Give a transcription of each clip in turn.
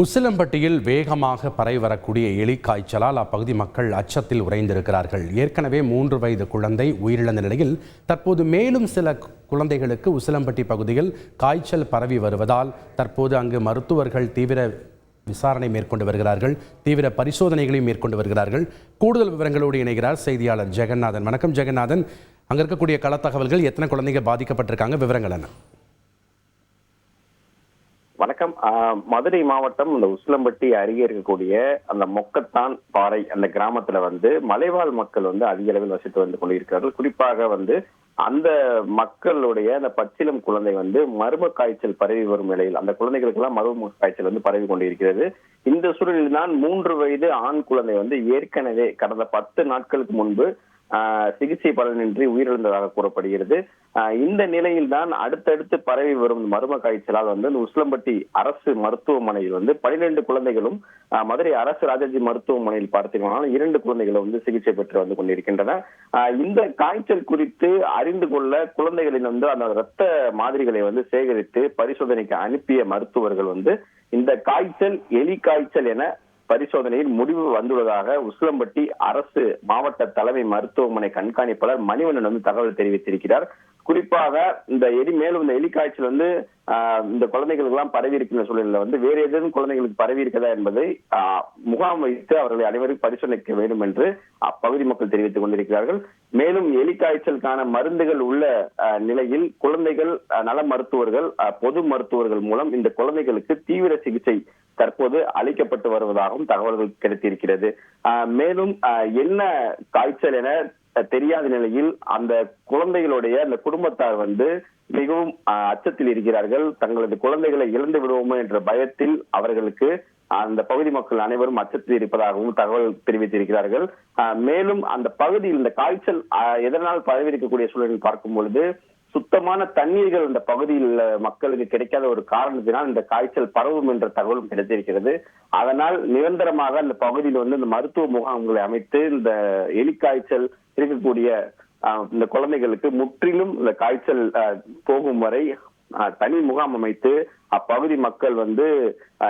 உசிலம்பட்டியில் வேகமாக பரவி வரக்கூடிய எலி காய்ச்சலால் அப்பகுதி மக்கள் அச்சத்தில் உறைந்திருக்கிறார்கள். ஏற்கனவே மூன்று வயது குழந்தை உயிரிழந்த நிலையில் தற்போது மேலும் சில குழந்தைகளுக்கு உசிலம்பட்டி பகுதியில் காய்ச்சல் பரவி வருவதால் தற்போது அங்கு மருத்துவர்கள் தீவிர விசாரணை மேற்கொண்டு வருகிறார்கள். தீவிர பரிசோதனைகளையும் மேற்கொண்டு வருகிறார்கள். கூடுதல் விவரங்களோடு இணைகிறார் செய்தியாளர் ஜெகநாதன். வணக்கம் ஜெகநாதன். அங்கே இருக்கக்கூடிய களத்தகவல்கள் எத்தனை குழந்தைங்க பாதிக்கப்பட்டிருக்காங்க? விவரங்கள் என்ன? வணக்கம். ஆஹ் மதுரை மாவட்டம் இந்த உசிலம்பட்டி அருகே இருக்கக்கூடிய அந்த மொக்கத்தான் பாறை அந்த கிராமத்துல வந்து மலைவாழ் மக்கள் வந்து அதிக அளவில் வசித்து வந்து கொண்டிருக்கிறார்கள். குறிப்பாக வந்து அந்த மக்களுடைய அந்த பச்சிலம் குழந்தை வந்து மர்ம காய்ச்சல் பரவி வரும் நிலையில் அந்த குழந்தைகளுக்கு எல்லாம் மர்ம காய்ச்சல் வந்து பரவி கொண்டிருக்கிறது. இந்த சூழலில் தான் மூன்று வயது ஆண் குழந்தை வந்து ஏற்கனவே கடந்த பத்து நாட்களுக்கு முன்பு சிகிச்சை பலனின்றி உயிரிழந்ததாக கூறப்படுகிறது. இந்த நிலையில் தான் அடுத்தடுத்து பரவி வரும் மர்ம காய்ச்சலால் வந்து இந்த உஸ்லம்பட்டி அரசு மருத்துவமனையில் வந்து பனிரெண்டு குழந்தைகளும் ஆஹ் மதுரை அரசு ராஜாஜி மருத்துவமனையில் பார்த்தீங்கன்னா இரண்டு குழந்தைகளும் வந்து சிகிச்சை பெற்று வந்து கொண்டிருக்கின்றன. இந்த காய்ச்சல் குறித்து அறிந்து கொள்ள குழந்தைகளின் வந்து அந்த ரத்த மாதிரிகளை வந்து சேகரித்து பரிசோதனைக்கு அனுப்பிய மருத்துவர்கள் வந்து இந்த காய்ச்சல் எலி காய்ச்சல் என பரிசோதனையில் முடிவு வந்துள்ளதாக உசிலம்பட்டி அரசு மாவட்ட தலைமை மருத்துவமனை கண்காணிப்பாளர் மணிவண்ணன் வந்து தகவல் தெரிவித்திருக்கிறார். குறிப்பாக இந்த எலி மேலும் இந்த எலிக்காய்ச்சல் வந்து இந்த குழந்தைகளுக்கு எல்லாம் பரவி இருக்கின்ற சூழலில் வந்து வேறு ஏதேனும் குழந்தைகளுக்கு பரவி இருக்கிறதா என்பதை ஆஹ், முகாம் வைத்து அவர்களை அனைவரும் பரிசோதிக்க வேண்டும் என்று அப்பகுதி மக்கள் தெரிவித்துக் கொண்டிருக்கிறார்கள். மேலும் எலி காய்ச்சலுக்கான மருந்துகள் உள்ள நிலையில் குழந்தைகள் நல மருத்துவர்கள் பொது மருத்துவர்கள் மூலம் இந்த குழந்தைகளுக்கு தீவிர சிகிச்சை தற்போது அளிக்கப்பட்டு வருவதாகவும் தகவல்கள் கிடைத்திருக்கிறது. ஆஹ், மேலும் என்ன காய்ச்சல் என தெரியாத நிலையில் அந்த குழந்தைகளுடைய அந்த குடும்பத்தார் வந்து மிகவும் அச்சத்தில் இருக்கிறார்கள். தங்களது குழந்தைகளை இழந்து விடுவோமோ என்ற பயத்தில் அவர்களுக்கு அந்த பகுதி மக்கள் அனைவரும் அச்சத்தில் இருப்பதாகவும் தகவல் தெரிவித்திருக்கிறார்கள். ஆஹ், மேலும் அந்த பகுதியில் இந்த காய்ச்சல் எதனால் பரவி இருக்கக்கூடிய சூழலில் பார்க்கும் பொழுது சுத்தமான தண்ணீர்கள் இந்த பகுதியில் உள்ள மக்களுக்கு கிடைக்காத ஒரு காரணத்தினால் இந்த காய்ச்சல் பரவும் என்ற தகவலும் கிடைத்திருக்கிறது. அதனால் நிரந்தரமாக அந்த பகுதியில் வந்து இந்த மருத்துவ முகாம்களை அமைத்து இந்த எலி காய்ச்சல் இருக்கக்கூடிய ஆஹ், இந்த குழந்தைகளுக்கு முற்றிலும் இந்த காய்ச்சல் போகும் வரை தனி முகாம் அமைத்து அப்பகுதி மக்கள் வந்து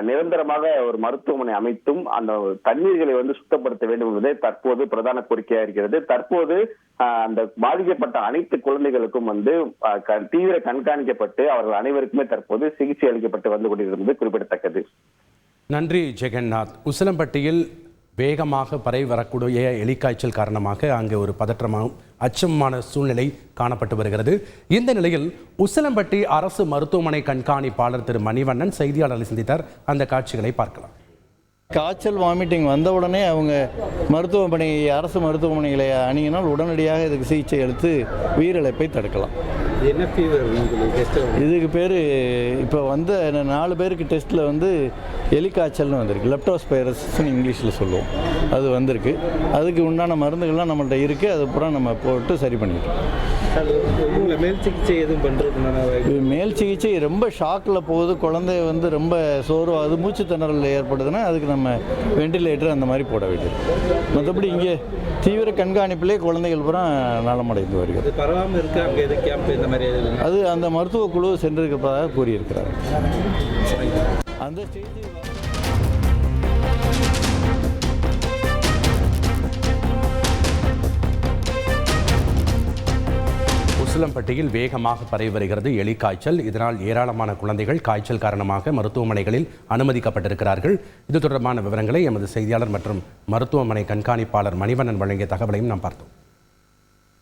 நிரந்தரமாக ஒரு மருத்துவமனை அமைத்தும் அந்த தண்ணீர்களை வந்து சுத்தப்படுத்த வேண்டும் என்பதே தற்போது பிரதான கோரிக்கையா இருக்கிறது. தற்போது ஆஹ், அந்த பாதிக்கப்பட்ட அனைத்து குழந்தைகளுக்கும் வந்து க- தீவிர கண்காணிக்கப்பட்டு அவர்கள் அனைவருக்குமே தற்போது சிகிச்சை அளிக்கப்பட்டு வந்து கொண்டிருந்தது குறிப்பிடத்தக்கது. நன்றி ஜெகநாத் உசிலம்பட்டியில் வேகமாக பரவி வரக்கூடிய எலிக்காய்ச்சல் காரணமாக அங்கே ஒரு பதற்றமாகவும் அச்சமான சூழ்நிலை காணப்பட்டு வருகிறது. இந்த நிலையில் உசிலம்பட்டி அரசு மருத்துவமனை கண்காணிப்பாளர் திரு மணிவண்ணன் செய்தியாளர்களை சந்தித்தார். அந்த காட்சிகளை பார்க்கலாம். காய்ச்சல் வாமிட்டிங் வந்த உடனே அவங்க மருத்துவமனை அரசு மருத்துவமனைகளை அணுகினால் உடனடியாக இதுக்கு சிகிச்சை எடுத்து உயிரிழப்பை தடுக்கலாம். என்ன ஃபீவர் இதுக்கு பேர் இப்போ வந்த நாலு பேருக்கு டெஸ்ட்டில் வந்து எலிக்காய்ச்சல்னு வந்திருக்கு. லெப்டோஸ்பைரஸ்னு இங்கிலீஷில் சொல்லுவோம். அது வந்திருக்கு. அதுக்கு உண்டான மருந்துகள்லாம் நம்மள்ட்ட இருக்குது அது பூரா நம்ம போட்டு சரி பண்ணிட்டோம். மேல் சிகிச்சை எதுவும் பண்ணுறதுனால இது மேல் சிகிச்சை ரொம்ப ஷாக்கில் போகுது. குழந்தை வந்து ரொம்ப சோர்வாகுது மூச்சு திணறல் ஏற்படுதுன்னா அதுக்கு நம்ம வெண்டிலேட்டர் அந்த மாதிரி போட வேண்டியது. மற்றபடி இங்கே தீவிர கண்காணிப்பிலே குழந்தைகள் பூரா நலமடைந்து வருகிறது. பரவாமல் இருக்கு? அங்கே எது கேம்ப் இந்த மாதிரி அது அந்த மருத்துவ குழு சென்றிருப்பதாக கூறியிருக்கிறார். அந்த ஸ்டேஜ் உசிலம்பட்டியில் வேகமாக பரவி வருகிறது எலிக்காய்ச்சல். இதனால் ஏராளமான குழந்தைகள் காய்ச்சல் காரணமாக மருத்துவமனைகளில் அனுமதிக்கப்பட்டிருக்கிறார்கள். இது தொடர்பான விவரங்களை எமது செய்தியாளர் மற்றும் மருத்துவமனை கண்காணிப்பாளர் மணிவண்ணன் வழங்கிய தகவலையும் நாம் பார்த்தோம்.